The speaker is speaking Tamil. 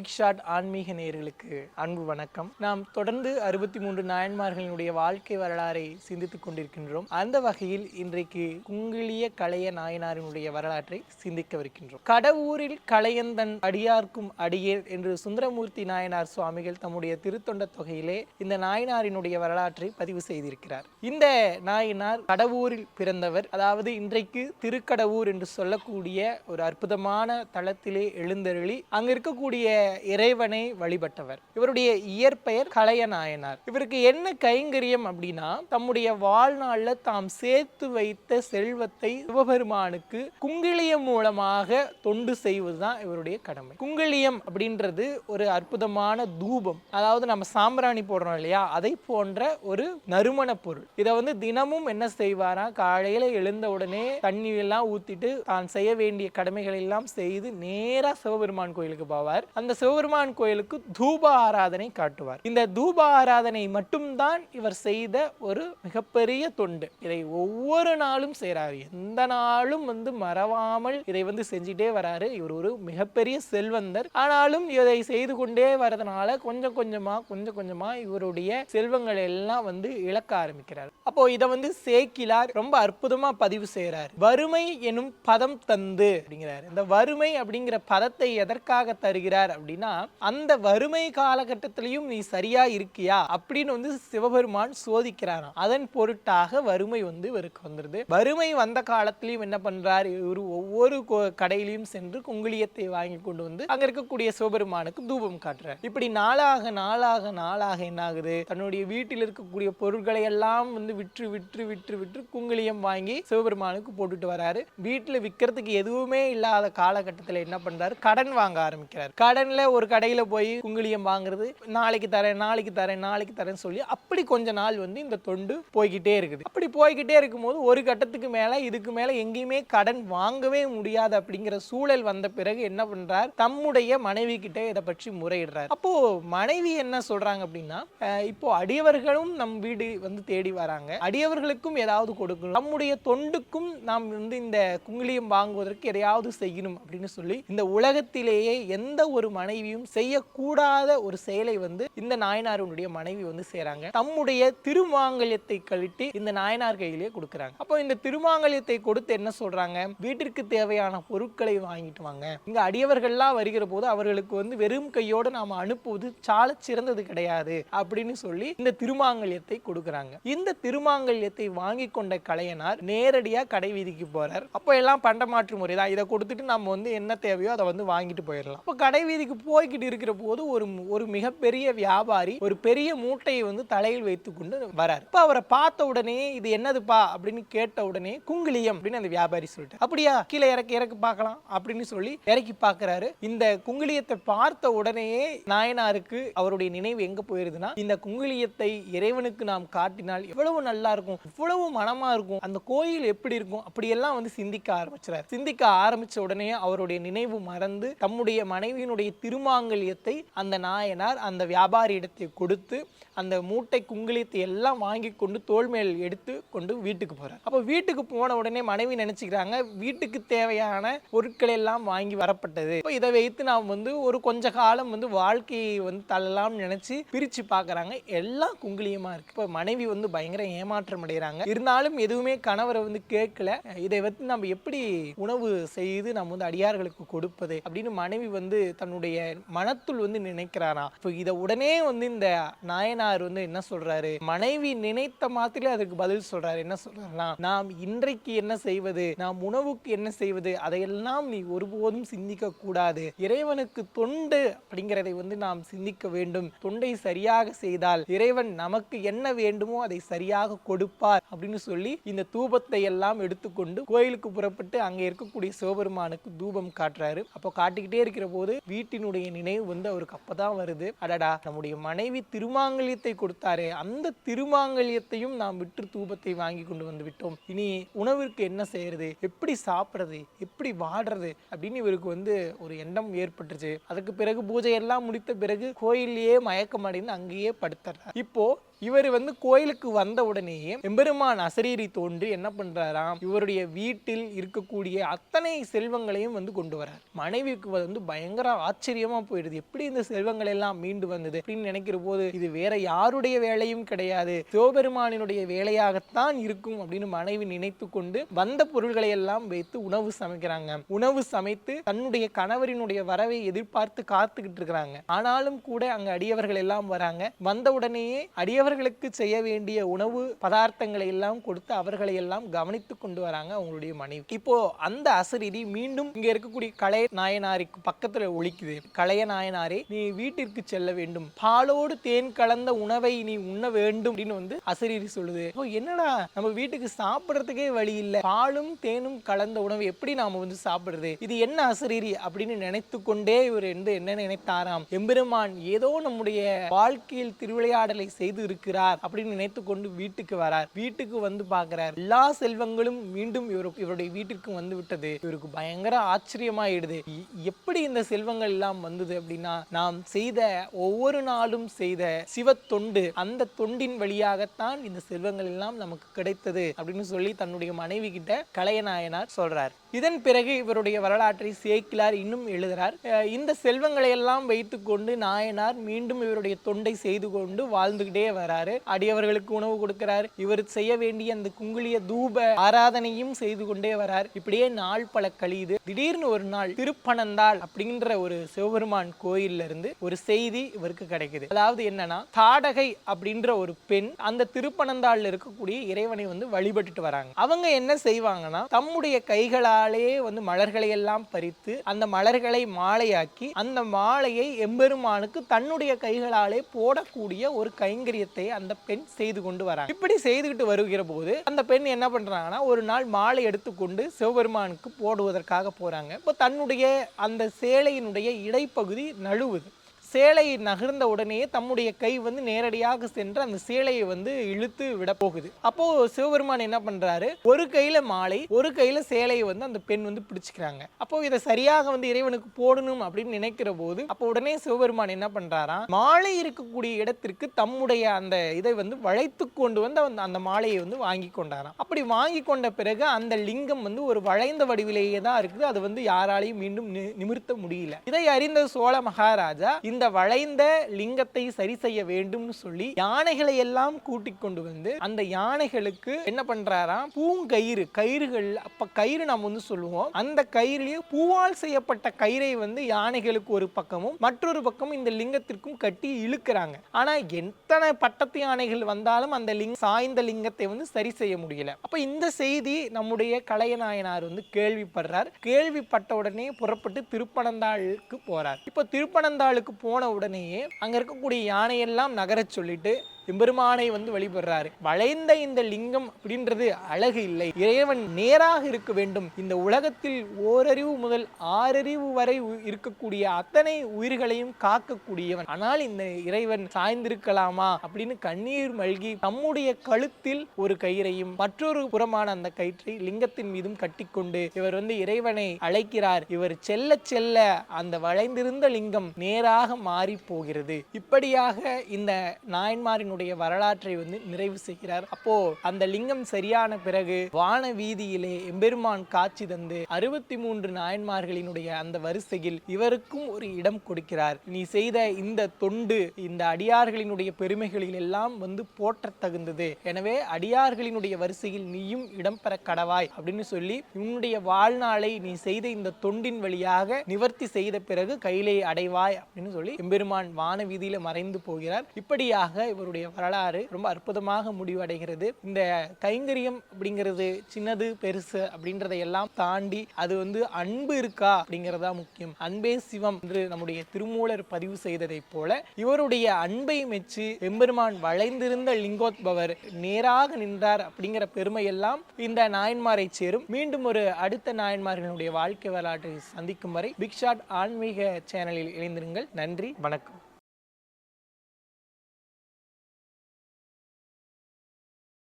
பிக் ஷாட் ஆன்மீக நேயர்களுக்கு அன்பு வணக்கம். நாம் தொடர்ந்து அறுபத்தி மூன்று நாயன்மார்களினுடைய வாழ்க்கை வரலாறை சிந்தித்துக் கொண்டிருக்கின்றோம். அந்த வகையில் இன்றைக்கு குங்கிலிய கலைய நாயனாரினுடைய வரலாற்றை சிந்திக்கவிருக்கின்றோம். கடவுரில் கலையந்தன் அடியார்க்கும் அடியேன் என்று சுந்தரமூர்த்தி நாயனார் சுவாமிகள் தம்முடைய திருத்தொண்ட தொகையிலே இந்த நாயனாரினுடைய வரலாற்றை பதிவு செய்திருக்கிறார். இந்த நாயனார் கடவுரில் பிறந்தவர் அதாவது இன்றைக்கு திருக்கடவுர் என்று சொல்லக்கூடிய ஒரு அற்புதமான தளத்திலே எழுந்தருளி அங்க இருக்கக்கூடிய இறைவனை வழிபட்டவர். இவருடைய இயற்பெயர் கலையநாயனார். இவருக்கு என்ன கைங்கரியம் அப்படின்னா தம்முடைய வாழ்நாளில் தாம் சேர்த்து வைத்த செல்வத்தை சிவபெருமானுக்கு குங்கிலியம் மூலமாக தொண்டு செய்வதுதான் இவருடைய கடமை. குங்கிலியம் அப்படின்றது ஒரு அற்புதமான தூபம். அதாவது நம்ம சாம்பிராணி போடுறோம் இல்லையா அதை போன்ற ஒரு நறுமண பொருள். இதை வந்து தினமும் என்ன செய்வாரா காலையில எழுந்த உடனே தண்ணி எல்லாம் ஊத்திட்டு தான் செய்ய வேண்டிய கடமைகள் எல்லாம் செய்து நேராக சிவபெருமான் கோயிலுக்கு போவார். அந்த சிவபெருமான் கோயிலுக்கு தூப ஆராதனை காட்டுவார். இந்த தூப ஆராதனை மட்டும்தான் இவர் செய்த ஒரு மிகப்பெரிய தொண்டு. இதை ஒவ்வொரு நாளும் செய்கிறார் எந்த நாளும் வந்து மறவாமல் இதை வந்து செஞ்சுட்டே வராரு. இவர் ஒரு மிகப்பெரிய செல்வந்தர். ஆனாலும் இதை செய்து கொண்டே வரதுனால கொஞ்சம் கொஞ்சமா கொஞ்சம் கொஞ்சமா இவருடைய செல்வங்கள் எல்லாம் வந்து இழக்க ஆரம்பிக்கிறார். அப்போ இதை வந்து சேக்கிலார் ரொம்ப அற்புதமா பதிவு செய்கிறார் வறுமை எனும் பதம் தந்து அப்படிங்கிறார். இந்த வறுமை அப்படிங்கிற பதத்தை எதற்காக தருகிறார் அப்படின்னா அந்த வறுமை காலகட்டத்திலையும் நீ சரியா இருக்கியா அப்படின்னு வந்து சிவபெருமான் சோதிக்கிறாராம். அதன் பொருட்டாக வறுமை வந்து இவருக்கு வந்துருது. வறுமை வந்த காலத்திலையும் என்ன பண்றார்? இவர் ஒவ்வொரு கடையிலையும் சென்று குங்குளியத்தை வாங்கி கொண்டு வந்து அங்க இருக்கக்கூடிய சிவபெருமானுக்கு தூபம் காட்டுறார். இப்படி நாளாக நாளாக நாளாக என்ன ஆகுது தன்னுடைய வீட்டில் இருக்கக்கூடிய பொருட்களை எல்லாம் வந்து விற்று விற்று விற்று விற்று குங்குளியம் வாங்கி சிவபெருமானுக்கு போட்டுட்டு வராரு. வீட்டில் விற்கிறதுக்கு எதுவுமே இல்லாத காலகட்டத்தில் என்ன பண்றாரு? கடன் வாங்க ஆரம்பிக்கிறார். கடன் கடன்ல ஒரு கடையில போய் குங்குளியம் வாங்குறது நாளைக்கு தரேன் நாளைக்கு தரேன் நாளைக்கு தரேன்னு சொல்லி அப்படி கொஞ்ச நாள் வந்து இந்த தொண்டு போய்கிட்டே இருக்குது. அப்படி போய்கிட்டே இருக்கும்போது ஒரு கட்டத்துக்கு மேல இதுக்கு மேல எங்கேயுமே கடன் வாங்கவே முடியாது அப்படிங்கிற சூழல் வந்த பிறகு என்ன பண்றார்? தம்முடைய மனைவி கிட்ட இதை பற்றி முறையிடுறார். அப்போ மனைவி என்ன சொல்றாங்க அப்படின்னா இப்போ அடியவர்களும் நம் வீடு வந்து தேடி வராங்க. அடியவர்களுக்கும் ஏதாவது கொடுக்கணும். நம்முடைய தொண்டுக்கும் நாம் வந்து இந்த குங்குளியம் வாங்குவதற்கு எதையாவது செய்யணும் அப்படின்னு சொல்லி இந்த உலகத்திலேயே எந்த ஒரு மனைவியும் செய்யக்கூடாத ஒரு செயலை வந்து இந்த நாயனாருடைய மனைவி வந்து செய்கிறாங்க தம்முடைய திருமாங்கல்யத்தை கழிட்டு இந்த நாயனார் கையிலேயே கொடுக்குறாங்க. அப்போ இந்த திருமாங்கல்யத்தை கொடுத்து என்ன சொல்றாங்க? வீட்டிற்கு தேவையான பொருட்களை வாங்கிட்டு வாங்க. இங்கே அடியவர்கள்லாம் வருகிற போது அவர்களுக்கு வந்து வெறும் கையோடு நாம அனுப்புவது சால சிறந்தது கிடையாது அப்படின்னு சொல்லி இந்த திருமாங்கல்யத்தை கொடுக்குறாங்க. இந்த திருமாங்கல்யத்தை வாங்கி கொண்ட கலையனார் நேரடியா கடை வீதிக்கு போறார். அப்போ எல்லாம் பண்டமாற்று முறை தான். இதை கொடுத்துட்டு நம்ம வந்து என்ன தேவையோ அதை வந்து வாங்கிட்டு போயிடலாம். அப்போ கடை வீதிக்கு போய்கிட்டு இருக்கிற போது ஒரு ஒரு மிகப்பெரிய வியாபாரி ஒரு பெரிய மூட்டையை வந்து தலையில் வைத்துக்கொண்டு வரார். இப்போ அவரை பார்த்த உடனே இது என்னதுப்பா அப்படின்னு கேட்ட உடனே குங்குளியம் அப்படின்னு அந்த வியாபாரி சொல்லிட்டு அப்படியா? கீழே இறக்கி இறக்கி பார்க்கலாம் அப்படின்னு சொல்லி இறக்கி பார்க்கறாரு. இந்த குங்குளியத்தை பார்த்த உடனேயே நாயனாருக்கு அவருடைய நினைவு எங்க போயிருதுன்னா இந்த குங்குளியத்தை இறைவனுக்கு நாம் காட்டினால் எவ்வளவு நல்லா இருக்கும் இவ்வளவு மனமா இருக்கும் அந்த கோயில் எப்படி இருக்கும் அப்படியெல்லாம் வந்து சிந்திக்க ஆரம்பிச்சார். சிந்திக்க ஆரம்பிச்ச உடனே அவருடைய நினைவு மறந்து தம்முடைய மனைவியினுடைய திருமாங்கல்யத்தை அந்த நாயனார் அந்த வியாபாரியிடத்தை கொடுத்து அந்த மூட்டை குங்குளியத்தை எல்லாம் வாங்கி கொண்டு தோல் மேல் எடுத்து கொண்டு வீட்டுக்கு போகிறார் அப்போ வீட்டுக்கு போன உடனே மனைவி நினச்சிக்கிறாங்க வீட்டுக்கு தேவையான பொருட்கள் எல்லாம் வாங்கி வரப்பட்டது. இப்போ இதை வைத்து நாம் வந்து ஒரு கொஞ்ச காலம் வந்து வாழ்க்கையை வந்து தள்ளலாம் நினச்சி பிரித்து பார்க்குறாங்க எல்லாம் குங்குளியமா இருக்குது இப்போ மனைவி வந்து பயங்கர ஏமாற்றம் அடைகிறாங்க. இருந்தாலும் எதுவுமே கணவரை வந்து கேட்கல. இதை வந்து நம்ம எப்படி உணவு செய்து நம்ம வந்து அடியார்களுக்கு கொடுப்பது? அப்படின்னு மனைவி வந்து தன்னுடைய மனத்துள் வந்து நினைக்கிறாரா இப்போ இதை உடனே வந்து இந்த நாயனார் வந்து என்ன சொல்றாரு? மனைவி நினைத்த மாத்திரம் அதுக்கு பதில் சொல்றாரு. என்ன சொல்றாருன்னா நாம் இன்றைக்கு என்ன செய்வது? நாம் உணவுக்கு என்ன செய்வது? அதையெல்லாம் நீ ஒருபோதும் சிந்திக்க கூடாது. இறைவனுக்கு தொண்டு அப்படிங்கிறதை வந்து நாம் சிந்திக்க வேண்டும். தொண்டை சரியாக செய்தால் இறைவன் நமக்கு என்ன வேண்டுமோ அதை சரியாக கொடுப்பார் அப்படின்னு சொல்லி இந்த தூபத்தை எல்லாம் எடுத்துக்கொண்டு கோயிலுக்கு புறப்பட்டு அங்கே இருக்கக்கூடிய சிவபெருமானுக்கு தூபம் காட்டுறாரு. அப்போ காட்டிக்கிட்டே இருக்கிற போது வீட்டில் வீட்டினுடைய நினைவு வந்து அவருக்கு அப்பதான் வருது. அடடா நம்முடைய மனைவி திருமாங்கல்யத்தை கொடுத்தாரே. அந்த திருமாங்கல்யத்தையும் நாம் விற்று தூபத்தை வாங்கி கொண்டு வந்து விட்டோம். இனி உணவிற்கு என்ன செய்யறது? எப்படி சாப்பிடுறது? எப்படி வாடுறது? அப்படின்னு இவருக்கு வந்து ஒரு எண்ணம் ஏற்பட்டுச்சு அதுக்கு பிறகு பூஜை எல்லாம் முடித்த பிறகு கோயிலேயே மயக்கம் அடைந்து அங்கேயே படுத்துறார். இப்போ இவர் வந்து கோயிலுக்கு வந்த உடனேயே எம்பெருமான் அசரீரி தோன்றி என்ன பண்றாராம்? இவருடைய வீட்டில் இருக்கக்கூடிய அத்தனை செல்வங்களையும் வந்து கொண்டு வரார். மனைவிக்கு வந்து பயங்கர ஆச்சரியமா போயிடுது. எப்படி இந்த செல்வங்கள் எல்லாம் மீண்டு வந்தது? அப்படின்னு நினைக்கிற போது இது வேற யாருடைய வேலையும் கிடையாது. சிவபெருமானினுடைய வேலையாகத்தான் இருக்கும் அப்படின்னு மனைவி நினைத்து கொண்டு வந்த பொருள்களை எல்லாம் வைத்து உணவு சமைக்கிறாங்க. உணவு சமைத்து தன்னுடைய கணவரினுடைய வரவை எதிர்பார்த்து காத்துக்கிட்டு இருக்கிறாங்க. ஆனாலும் கூட அங்க அடியவர்கள் எல்லாம் வராங்க. வந்த உடனேயே அவர்களுக்கு செய்ய வேண்டிய உணவு பதார்த்தங்களை எல்லாம் கொடுத்து அவர்களை எல்லாம் கவனித்து கொண்டு வராங்க அவங்களுடைய மனைவி. இப்போ அந்த அசரீரி மீண்டும் இங்க இருக்கக்கூடிய கலைய நாயனாருக்கு பக்கத்துல ஒழிக்குது. கலைய நாயனாரே நீ வீட்டிற்கு செல்ல வேண்டும். பாலோடு தேன் கலந்த உணவை நீ உண்ண வேண்டும் அப்படின்னு வந்து அசரீரி சொல்லுது. இப்போ என்னடா நம்ம வீட்டுக்கு சாப்பிடுறதுக்கே வழி இல்லை. பாலும் தேனும் கலந்த உணவு எப்படி நாம வந்து சாப்பிடுறது? இது என்ன அசரீரி அப்படின்னு நினைத்து கொண்டே இவர் வந்து என்ன நினைத்தாராம்? எம்பெருமான் ஏதோ நம்முடைய வாழ்க்கையில் திருவிளையாடலை செய்து இருக்கிறார் அப்படின்னு நினைத்து கொண்டு வீட்டுக்கு வரார். வீட்டுக்கு வந்து பார்க்கிறார். எல்லா செல்வங்களும் மீண்டும் இவர் இவருடைய வீட்டிற்கு வந்து விட்டது. இவருக்கு பயங்கர ஆச்சரியமாயிடுது. எப்படி இந்த செல்வங்கள் எல்லாம் வந்தது அப்படின்னா நாம் செய்த ஒவ்வொரு நாளும் செய்த சிவ தொண்டு அந்த தொண்டின் வழியாகத்தான் இந்த செல்வங்கள் எல்லாம் நமக்கு கிடைத்தது அப்படின்னு சொல்லி தன்னுடைய மனைவி கிட்ட கலையநாயனார் சொல்றார். இதன் பிறகு இவருடைய வரலாற்றை சேக்கிலார் இன்னும் எழுதுகிறார் இந்த செல்வங்களை எல்லாம் வைத்துக்கொண்டு நாயனார் மீண்டும் இவருடைய தொண்டை செய்து கொண்டு வாழ்ந்துகிட்டே வராரு. அடியவர்களுக்கு உணவு கொடுக்கிறார். இவர் செய்ய வேண்டிய அந்த குங்குளிய தூப ஆராதனையும் செய்து கொண்டே வரார். இப்படியே நாள் பல கழியுது. திடீர்னு ஒரு நாள் திருப்பனந்தாள் அப்படின்ற ஒரு சிவபெருமான் கோயில்ல இருந்து ஒரு செய்தி இவருக்கு கிடைக்குது. அதாவது என்னன்னா தாடகை அப்படின்ற ஒரு பெண் அந்த திருப்பனந்தாள்ல இருக்கக்கூடிய இறைவனை வந்து வழிபட்டுட்டு வராங்க. அவங்க என்ன செய்வாங்கன்னா தம்முடைய கைகளால் வந்து மலர்களை எல்லாம் பறித்து அந்த மலர்களை மாலையாக்கி அந்த மாலையை எம்பெருமானுக்கு தன்னுடைய கைகளாலே போடக்கூடிய ஒரு கைங்கரியத்தை அந்த பெண் செய்து கொண்டு வராங்க. இப்படி செய்துகிட்டு வருகிற போது அந்த பெண் என்ன பண்றாங்கன்னா ஒரு நாள் மாலை எடுத்துக்கொண்டு சிவபெருமானுக்கு போடுவதற்காக போறாங்க. இப்போ தன்னுடைய அந்த சேலையினுடைய இடைப்பகுதி நழுவுது. சேலை நகர்ந்த உடனே தம்முடைய கை வந்து நேரடியாக சென்று அந்த சேலையை வந்து இழுத்து விட போகுது. அப்போ சிவபெருமான் என்ன பண்றாரு? ஒரு கையில மாலை ஒரு கையில சேலையை வந்து அந்த பெண் வந்து பிடிச்சிக்கிறாங்க. அப்போ இதை சரியாக வந்து இறைவனுக்கு போடணும் அப்படின்னு நினைக்கிற போது அப்போ உடனே சிவபெருமான் என்ன பண்றாராம் மாலை இருக்கக்கூடிய இடத்திற்கு தம்முடைய அந்த இதை வந்து வளைத்து கொண்டு வந்து அந்த- அந்த மாலையை வந்து வாங்கி கொண்டாராம். அப்படி வாங்கி கொண்ட பிறகு அந்த லிங்கம் வந்து ஒரு வளைந்த வடிவிலேயே தான் இருக்குது. அது வந்து யாராலையும் மீண்டும் நி- நிமிர்த்த முடியல. இதை அறிந்த சோழ மகாராஜா இந்த வளைந்த லிங்கத்தை சரி செய்ய வேண்டும்னு சொல்லி யானைகளை எல்லாம் கூட்டிக் கொண்டு வந்து அந்த யானைகளுக்கு என்ன பண்றாராம் பூங்கயிறு கயிறுகள் அப்ப கயிறு நாம் வந்து சொல்லுவோம். அந்த கயிறுலயே பூவால் செய்யப்பட்ட கயிறை வந்து யானைகளுக்கு ஒரு பக்கமும் மற்றொரு பக்கமும் இந்த லிங்கத்திற்கும் கட்டி இழுக்கிறாங்க. ஆனா எத்தனை பட்டத்து யானைகள் வந்தாலும் அந்த லிங் சாய்ந்த லிங்கத்தை வந்து சரி செய்ய முடியல. அப்ப இந்த செய்தி நம்முடைய கலையநாயனார் வந்து கேள்விப்படுறார். கேள்விப்பட்ட உடனே புறப்பட்டு திருப்பனந்தாளுக்கு போறார். இப்ப திருப்பனந்தாளுக்கு போன உடனேயே அங்கே இருக்கக்கூடிய யானையெல்லாம் நகரச் சொல்லிட்டு எம்பெருமானை வந்து வழிபடுறாரு. வளைந்த இந்த லிங்கம் அப்படின்றது அழகு இல்லை. இறைவன் நேராக இருக்க வேண்டும். இந்த உலகத்தில் ஓரறிவு முதல் ஆறறிவு வரை இருக்கக்கூடிய அத்தனை உயிர்களையும் காக்கக்கூடியவன். ஆனால் இந்த இறைவன் சாய்ந்திருக்கலாமா அப்படின்னு கண்ணீர் மல்கி தம்முடைய கழுத்தில் ஒரு கயிறையும் மற்றொரு புறமான அந்த கயிற்றை லிங்கத்தின் மீதும் கட்டிக்கொண்டு இவர் வந்து இறைவனை அழைக்கிறார். இவர் செல்ல செல்ல அந்த வளைந்திருந்த லிங்கம் நேராக மாறி போகிறது. இப்படியாக இந்த நாயன்மாரினுடைய தன்னுடைய வரலாற்றை வந்து நிறைவு செய்கிறார். அப்போ அந்த லிங்கம் சரியான பிறகு வான வீதியிலே எம்பெருமான் காட்சி தந்து அறுபத்தி மூன்று நாயன்மார்களினுடைய அந்த வரிசையில் இவருக்கும் ஒரு இடம் கொடுக்கிறார். நீ செய்த இந்த தொண்டு இந்த அடியார்களினுடைய பெருமைகளில் எல்லாம் வந்து போற்ற தகுந்தது எனவே அடியார்களினுடைய வரிசையில் நீயும் இடம் பெற கடவாய் அப்படின்னு சொல்லி உன்னுடைய வாழ்நாளை நீ செய்த இந்த தொண்டின் வழியாக நிவர்த்தி செய்த பிறகு கையிலே அடைவாய் அப்படின்னு சொல்லி எம்பெருமான் வான வீதியில மறைந்து போகிறார். இப்படியாக இவருடைய வரலாறு ரொம்ப அற்புதமாக முடிவடைகிறது. இந்த கைங்கரியம் அப்படிங்கிறது சின்னது பெருசு அப்படின்றதை எல்லாம் தாண்டி அது வந்து அன்பு இருக்கா அப்படிங்கிறதா முக்கியம். அன்பே சிவம் என்று நம்முடைய திருமூலர் பதிவு செய்ததைப் போல இவருடைய அன்பை மெச்சு எம்பெருமான் வளைந்திருந்த லிங்கோத்பவர் நேராக நின்றார் அப்படிங்கிற பெருமையெல்லாம் இந்த நாயன்மாரை சேரும். மீண்டும் ஒரு அடுத்த நாயன்மார்களுடைய வாழ்க்கை வரலாற்றை சந்திக்கும் வரை பிக் ஷாட் ஆன்மீக சேனலில் இணைந்திருங்கள். நன்றி. வணக்கம்.